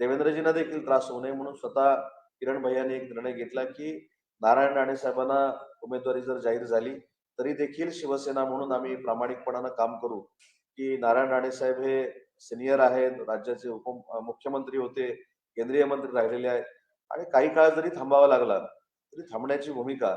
देवेंद्रजींना देखील त्रास होऊ नये म्हणून स्वतः किरण भैयाने एक निर्णय घेतला की नारायण राणे साहेबांना उमेदवारी जर जाहीर झाली तरी देखील शिवसेना म्हणून आम्ही प्रामाणिकपणानं काम करू की नारायण राणे साहेब हे सिनियर आहेत राज्याचे उप मुख्यमंत्री होते केंद्रीय मंत्री राहिलेले आहेत. आणि काही काळ जरी थांबावा लागला तरी थांबण्याची भूमिका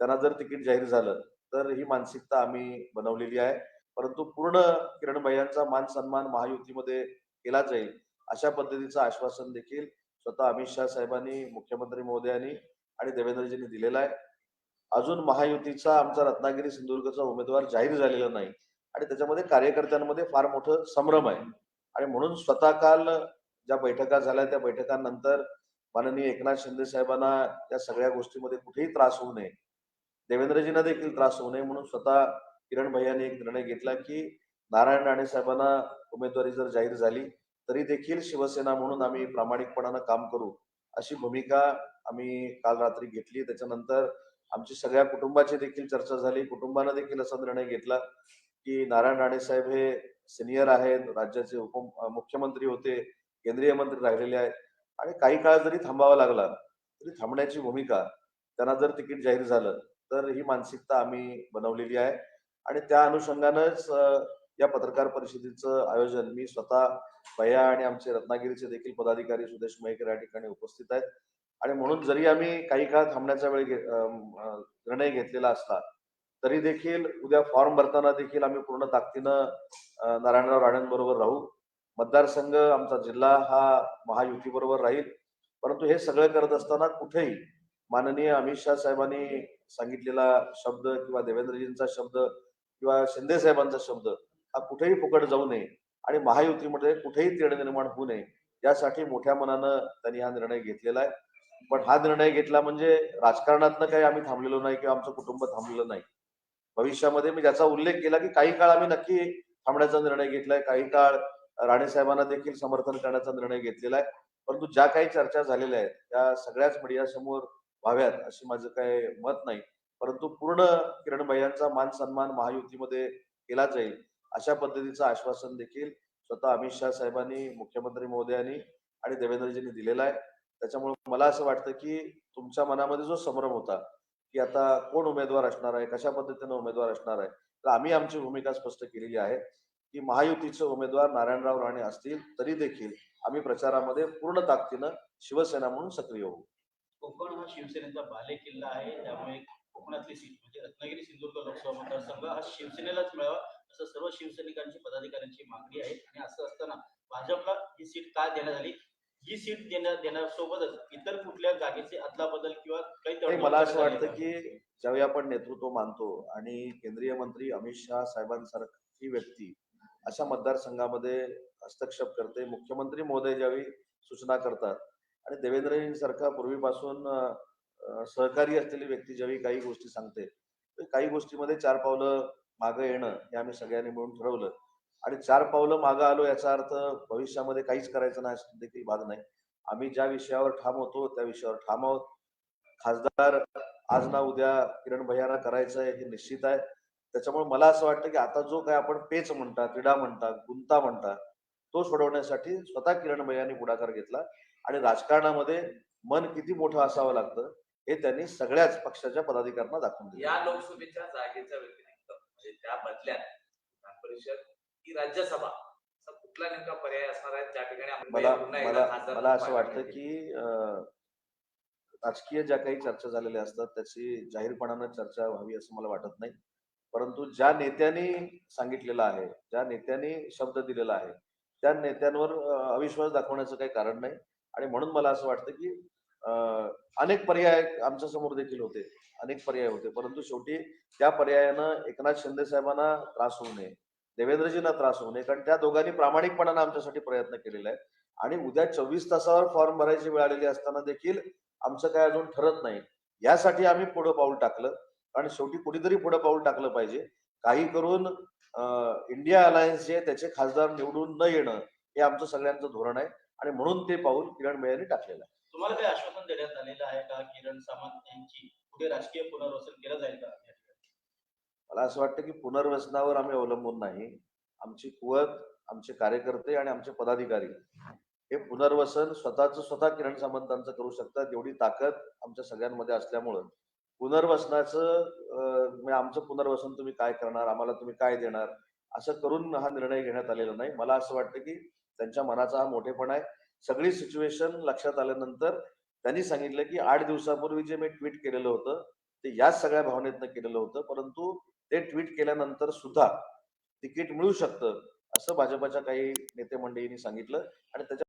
त्यांना जर तिकीट जाहीर झालं तर ही मानसिकता आम्ही बनवलेली आहे. परंतु पूर्ण किरण भैयांचा मान सन्मान महायुतीमध्ये केला जाईल. अशा पद्धतीचं आश्वासन देखील स्वतः अमित शहा साहेबांनी मुख्यमंत्री महोदयांनी आणि देवेंद्रजींनी दिलेला आहे. अजून महायुतीचा आमचा रत्नागिरी सिंधुदुर्गचा उमेदवार जाहीर झालेला नाही आणि त्याच्यामध्ये कार्यकर्त्यांमध्ये फार मोठं संभ्रम आहे. आणि म्हणून स्वतः काल ज्या बैठका झाल्या त्या बैठकांनंतर माननीय एकनाथ शिंदे साहेबांना या सगळ्या गोष्टीमध्ये कुठेही त्रास होऊ नये. देवेंद्रजींना देखील त्रास होऊ नये म्हणून स्वतः किरण भैयाने एक निर्णय घेतला की नारायण राणे साहेबांना उमेदवारी जर जाहीर झाली तरी देखील शिवसेना म्हणून आम्ही प्रामाणिकपणानं काम करू अशी भूमिका आम्ही काल रात्री घेतली. त्याच्यानंतर आमची सगळ्या कुटुंबाची देखील चर्चा झाली. कुटुंबानं देखील असा निर्णय घेतला की नारायण राणे साहेब हे सिनियर आहेत राज्याचे उप मुख्यमंत्री होते केंद्रीय मंत्री राहिलेले आहेत. आणि काही काळ जरी थांबावा लागला तरी थांबण्याची भूमिका त्यांना जर तिकीट जाहीर झालं तर ही मानसिकता आम्ही बनवलेली आहे. आणि त्या अनुषंगानंच या पत्रकार परिषदेचं आयोजन मी स्वतः भैया आणि आमचे रत्नागिरीचे देखील पदाधिकारी सुदेश मयेकर या ठिकाणी उपस्थित आहेत. आणि म्हणून जरी आम्ही काही काळ थांबण्याचा वेळ निर्णय घेतलेला असला तरी देखील उद्या फॉर्म भरताना देखील आम्ही पूर्ण ताकदीनं नारायणराव राणेंबरोबर राहू. मतदारसंघ आमचा जिल्हा हा महायुतीबरोबर राहील. परंतु हे सगळं करत असताना कुठेही माननीय अमित शाह साहेबांनी सांगितलेला शब्द किंवा देवेंद्रजींचा शब्द किंवा शिंदे साहेबांचा शब्द कुठेही फुकट जाऊ नये आणि महायुतीमध्ये कुठेही तेढ निर्माण होऊ नये यासाठी मोठ्या मनानं त्यांनी हा निर्णय घेतलेला आहे. पण हा निर्णय घेतला म्हणजे राजकारणातनं काही आम्ही थांबलेलो नाही किंवा आमचं कुटुंब थांबलेलं नाही. भविष्यामध्ये मी ज्याचा उल्लेख केला की काही काळ आम्ही नक्की थांबण्याचा निर्णय घेतलाय काही काळ राणे साहेबांना देखील समर्थन करण्याचा निर्णय घेतलेला आहे. परंतु ज्या काही चर्चा झालेल्या आहेत त्या सगळ्याच मीडिया समोर व्हाव्यात अशी माझं काय मत नाही. परंतु पूर्ण किरण भैयांचा मान सन्मान महायुतीमध्ये केला जाईल. अशा पद्धतीचं आश्वासन देखील स्वतः अमित शहा साहेबांनी मुख्यमंत्री मोदयांनी आणि देवेंद्रजींनी दिलेला आहे. त्याच्यामुळे मला असं वाटतं की तुमच्या मनामध्ये जो संभ्रम होता की आता कोण उमेदवार असणार आहे कशा पद्धतीनं उमेदवार असणार आहे तर आम्ही आमची भूमिका स्पष्ट केलेली आहे की महायुतीचे उमेदवार नारायणराव राणे असतील तरी देखील आम्ही प्रचारामध्ये पूर्ण ताकदीनं शिवसेना म्हणून सक्रिय होऊ. कोकण हा शिवसेनेचा बाले किल्ला आहे त्यामुळे कोकणातली सीट म्हणजे रत्नागिरी सिंधुदुर्ग लोकसभा मतदारसंघ हा शिवसेनेलाच मिळावा असं सर्व शिवसैनिकांची पदाधिकाऱ्यांची मागणी आहे आणि असं असताना भाजपला ही सीट का देण्यात आली ही सीट देण्या देण्यासोबतच इतर कुठल्या जागेचे अदला बदल किंवा काही मला असं वाटतं का? ज्यावेळी आपण नेतृत्व मानतो आणि केंद्रीय मंत्री अमित शहा साहेबांसारखी व्यक्ती अशा मतदारसंघामध्ये हस्तक्षेप करते मुख्यमंत्री महोदय ज्यावेळी सूचना करतात आणि देवेंद्रजींसारखा पूर्वीपासून सहकारी असलेली व्यक्ती ज्यावेळी काही गोष्टी सांगते काही गोष्टीमध्ये चार पावलं मागं येणं हे आम्ही सगळ्यांनी मिळून ठरवलं. आणि चार पावलं मागं आलो याचा अर्थ भविष्यामध्ये काहीच करायचं नाही देखील भाग नाही. आम्ही ज्या विषयावर ठाम होतो त्या विषयावर ठाम आहोत. खासदार आज ना उद्या किरण भैयाना करायचं आहे हे निश्चित आहे. त्याच्यामुळे मला असं वाटतं की आता जो काय आपण पेच म्हणता तिडा म्हणता गुंता म्हणता तो सोडवण्यासाठी स्वतः किरण भैयानी पुढाकार घेतला. आणि राजकारणामध्ये मन किती मोठं असावं लागतं हे त्यांनी सगळ्याच पक्षाच्या पदाधिकाऱ्यांना दाखवून दिलं. या लोकसभेच्या जागेच्या त्या बदल्यात विधान परिषद ही राज्यसभा असा कुठला नेमका पर्याय असणार आहे? त्या ठिकाणी मला मला असं वाटतं. की राजकीय ज्या काही चर्चा झालेल्या असतात त्याची जाहीरपणानं चर्चा व्हावी असं मला वाटत नाही. परंतु ज्या नेत्यांनी सांगितलेलं आहे ज्या नेत्यांनी शब्द दिलेला आहे त्या नेत्यांवर अविश्वास दाखवण्याचं काही कारण नाही. आणि म्हणून मला असं वाटतं की अनेक पर्याय आमच्यासमोर देखील होते. अनेक पर्याय होते. परंतु शेवटी त्या पर्यायानं एकनाथ शिंदे साहेबांना त्रास होऊ नये देवेंद्रजींना त्रास होऊ नये. कारण त्या दोघांनी प्रामाणिकपणानं आमच्यासाठी प्रयत्न केलेला आहे आणि उद्या चोवीस तासावर फॉर्म भरायची वेळ आलेली असताना देखील आमचं काय अजून ठरत नाही. यासाठी आम्ही पुढं पाऊल टाकलं. कारण शेवटी कुणीतरी पुढं पाऊल टाकलं पाहिजे. काही करून इंडिया अलायन्स जे त्याचे खासदार निवडून न येणं हे आमचं सगळ्यांचं धोरण आहे. आणि म्हणून ते पाऊल किरण मेयांनी टाकलेलं आहे. तुम्हाला काही आश्वासन देण्यात आलेलं आहे का? किरण सामंत यांची पुढे राजकीय पुनर्वसन केलं जाईल का? मला असं वाटतं की पुनर्वसनावर आम्ही अवलंबून नाही. आमची कुवत आमचे कार्यकर्ते आणि आमचे पदाधिकारी हे पुनर्वसन स्वतःच स्वतः किरण सामंतांचं करू शकतात एवढी ताकद आमच्या सगळ्यांमध्ये असल्यामुळं. पुनर्वसनाचं म्हणजे आमचं पुनर्वसन तुम्ही काय करणार? आम्हाला तुम्ही काय देणार? असं करून हा निर्णय घेण्यात आलेला नाही. मला असं वाटतं की त्यांच्या मनाचा हा मोठेपणा आहे. सगळी सिच्युएशन लक्षात आल्यानंतर त्यांनी सांगितलं की आठ दिवसापूर्वी जे मी ट्विट केलेलं होतं ते याच सगळ्या भावनेतनं केलेलं होतं. परंतु ते ट्विट केल्यानंतर सुद्धा तिकीट मिळू शकतं असं भाजपच्या काही नेते मंडळींनी सांगितलं आणि त्याच्या